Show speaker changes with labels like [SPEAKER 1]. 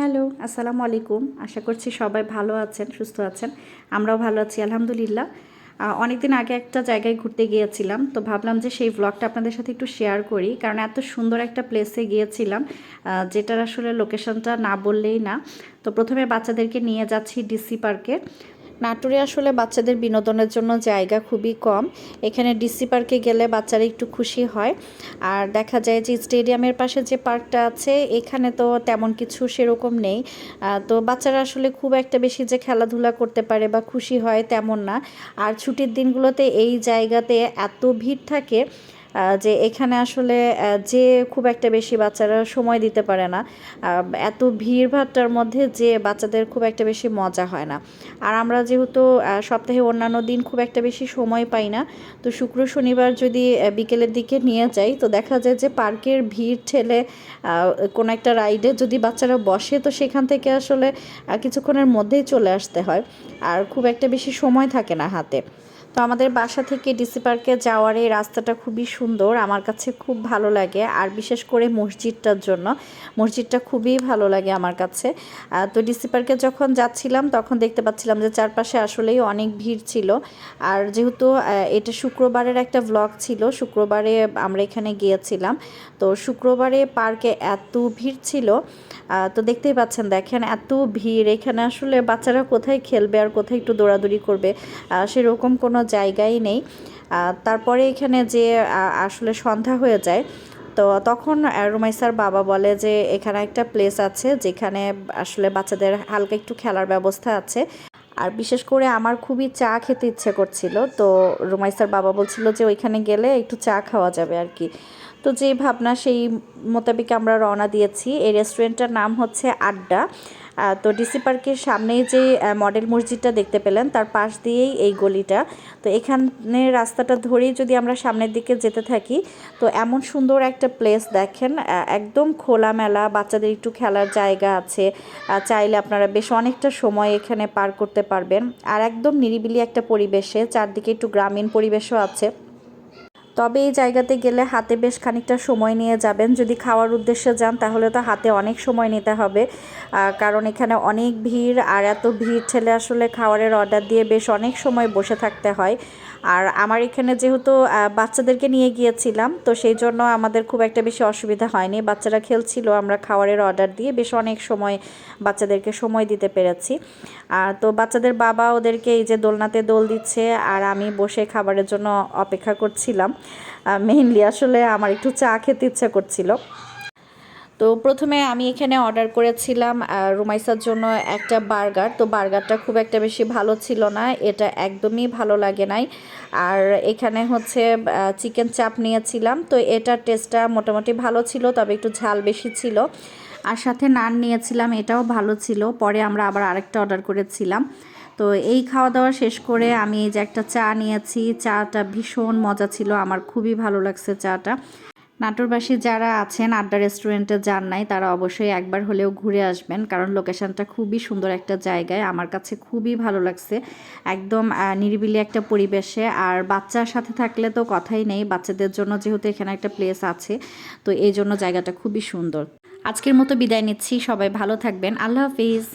[SPEAKER 1] Hello, আসসালামু আলাইকুম। আশা করছি সবাই ভালো আছেন, সুস্থ আছেন। আমরাও ভালো আছি, আলহামদুলিল্লাহ। অনেকদিন আগে একটা জায়গায় ঘুরতে গিয়েছিলাম, তো ভাবলাম যে সেই ব্লগটা আপনাদের সাথে একটু শেয়ার করি, কারণ এত সুন্দর একটা প্লেসে গিয়েছিলাম যেটার আসলে লোকেশনটা না বললেই না। তো প্রথমে বাচ্চাদেরকে নিয়ে যাচ্ছি ডিসি পার্কে নাটোরে আসলে বাচ্চাদের বিনোদনের জন্য জায়গা খুবই কম। এখানে ডিসি পার্কে গেলে বাচ্চারা একটু খুশি হয়। আর দেখা যায় যে স্টেডিয়ামের পাশে যে পার্কটা আছে, এখানে তো তেমন কিছু সেরকম নেই। তো বাচ্চারা আসলে খুব একটা বেশি যে খেলাধুলা করতে পারে বা খুশি হয় তেমন না। আর ছুটির দিনগুলোতে এই জায়গাতে এত ভিড় থাকে যে এখানে আসলে যে খুব একটা বেশি বাচ্চারা সময় দিতে পারে না এত ভিড়ভাট্টার মধ্যে যে বাচ্চাদের খুব একটা বেশি মজা হয় না। আর আমরা যেহেতু সপ্তাহে অন্যান্য দিন খুব একটা বেশি সময় পাই না, তো শুক্র শনিবার যদি বিকেলের দিকে নিয়ে যাই, তো দেখা যায় যে পার্কের ভিড় ঠেলে কোনো একটা রাইডে যদি বাচ্চারা বসে, তো সেখান থেকে আসলে কিছুক্ষণের মধ্যেই চলে আসতে হয়। আর খুব একটা বেশি সময় থাকে না হাতে। তো আমাদের বাসা থেকে ডিসি পার্কে যাওয়ার এই রাস্তাটা খুবই সুন্দর। আমার কাছে খুব ভালো লাগে। আর বিশেষ করে মসজিদটার জন্য। মসজিদটা খুবই ভালো লাগে আমার কাছে। তো ডিসি পার্কে যখন যাচ্ছিলাম, তখন দেখতে পাচ্ছিলাম যে চারপাশে আসলেই অনেক ভিড় ছিল। আর যেহেতু এটা শুক্রবারের একটা ব্লগ ছিল, শুক্রবারে আমরা এখানে গিয়েছিলাম। তো শুক্রবারে পার্কে এত ভিড় ছিল। তো দেখতেই পাচ্ছেন, দেখেন এত ভিড়। এখানে আসলে বাচ্চারা কোথায় খেলবে আর কোথায় একটু দৌড়াদৌড়ি করবে? সেরকম কোনো জায়গাই নেই। তারপরে এখানে যে আসলে সন্ধ্যা হয়ে যায়, তো তখন রুমাইসার বাবা বলে যে, এখানে একটা প্লেস আছে যেখানে আসলে বাচ্চাদের হালকা একটু খেলার ব্যবস্থা আছে। আর বিশেষ করে আমার খুবই চা খেতে ইচ্ছে করছিল, তো রুমাইসার বাবা বলছিল যে, ওইখানে গেলে একটু চা খাওয়া যাবে আর কি। তো যে ভাবনা সেই মোতাবেক আমরা রওনা দিয়েছি। এই রেস্টুরেন্টটার নাম হচ্ছে আড্ডা। তো ডিসি পার্কের সামনেই যে মডেল মসজিদটা দেখতে পেলেন, তার পাশ দিয়েই এই গলিটা। তো এখানে রাস্তাটা ধরেই যদি আমরা সামনের দিকে যেতে থাকি, তো এমন সুন্দর একটা প্লেস দেখেন একদম খোলামেলা, বাচ্চাদের একটু খেলার জায়গা আছে। চাইলে আপনারা বেশ অনেকটা সময় এখানে পার করতে পারবেন। আর একদম নিরিবিলি একটা পরিবেশে, চারদিকে একটু গ্রামীণ পরিবেশও আছে। তবে এই জায়গাতে গেলে হাতে বেশ খানিকটা সময় নিয়ে যাবেন। যদি খাওয়ার উদ্দেশ্যে যান, তাহলে তো হাতে অনেক সময় নিতে হবে। কারণ এখানে অনেক ভিড়, আর এত ভিড় ঠেলে আসলে খাবারের অর্ডার দিয়ে বেশ অনেক সময় বসে থাকতে হয়। আর আমার এখানে যেহেতু বাচ্চাদেরকে নিয়ে গিয়েছিলাম, তো সেই জন্য আমাদের খুব একটা বেশি অসুবিধা হয়নি। বাচ্চারা খেলছিল, আমরা খাওয়ারের অর্ডার দিয়ে বেশ অনেক সময় বাচ্চাদেরকে সময় দিতে পেরেছি। আর তো বাচ্চাদের বাবা ওদেরকে এই যে দোলনাতে দোল দিচ্ছে, আর আমি বসে খাবারের জন্য অপেক্ষা করছিলাম। মেইনলি আসলে আমার একটু চা খেতে ইচ্ছা করছিল। তো প্রথমে আমি এখানে অর্ডার করেছিলাম রুমাইসার জন্য একটা বার্গার। তো বার্গারটা খুব একটা বেশি ভালো ছিল না, এটা একদমই ভালো লাগে নাই। আর এখানে হচ্ছে চিকেন চাপ নিয়েছিলাম। তো এটার টেস্টটা মোটামুটি ভালো ছিল, তবে একটু ঝাল বেশি ছিল। আর সাথে নান নিয়েছিলাম, এটাও ভালো ছিল। পরে আমরা আবার আরেকটা অর্ডার করেছিলাম। তো এই খাওয়া দাওয়া শেষ করে আমি এই যে একটা চা নিয়েছি, চাটা ভীষণ মজা ছিল, আমার খুবই ভালো লাগছে চাটা। নাটোরবাসী যারা আছেন, আড্ডা রেস্টুরেন্টে যান নাই, তারা অবশ্যই একবার হলেও ঘুরে আসবেন, কারণ লোকেশনটা খুবই সুন্দর একটা জায়গায়, আমার কাছে খুবই ভালো লাগছে। একদম নিরিবিলি একটা পরিবেশে, আর বাচ্চার সাথে থাকলে তো কথাই নেই, বাচ্চাদের জন্য যেহেতু এখানে একটা প্লেস আছে, তো এই জন্য জায়গাটা খুবই সুন্দর। আজকের মতো বিদায় নিচ্ছি, সবাই ভালো থাকবেন, আল্লাহ হাফিজ।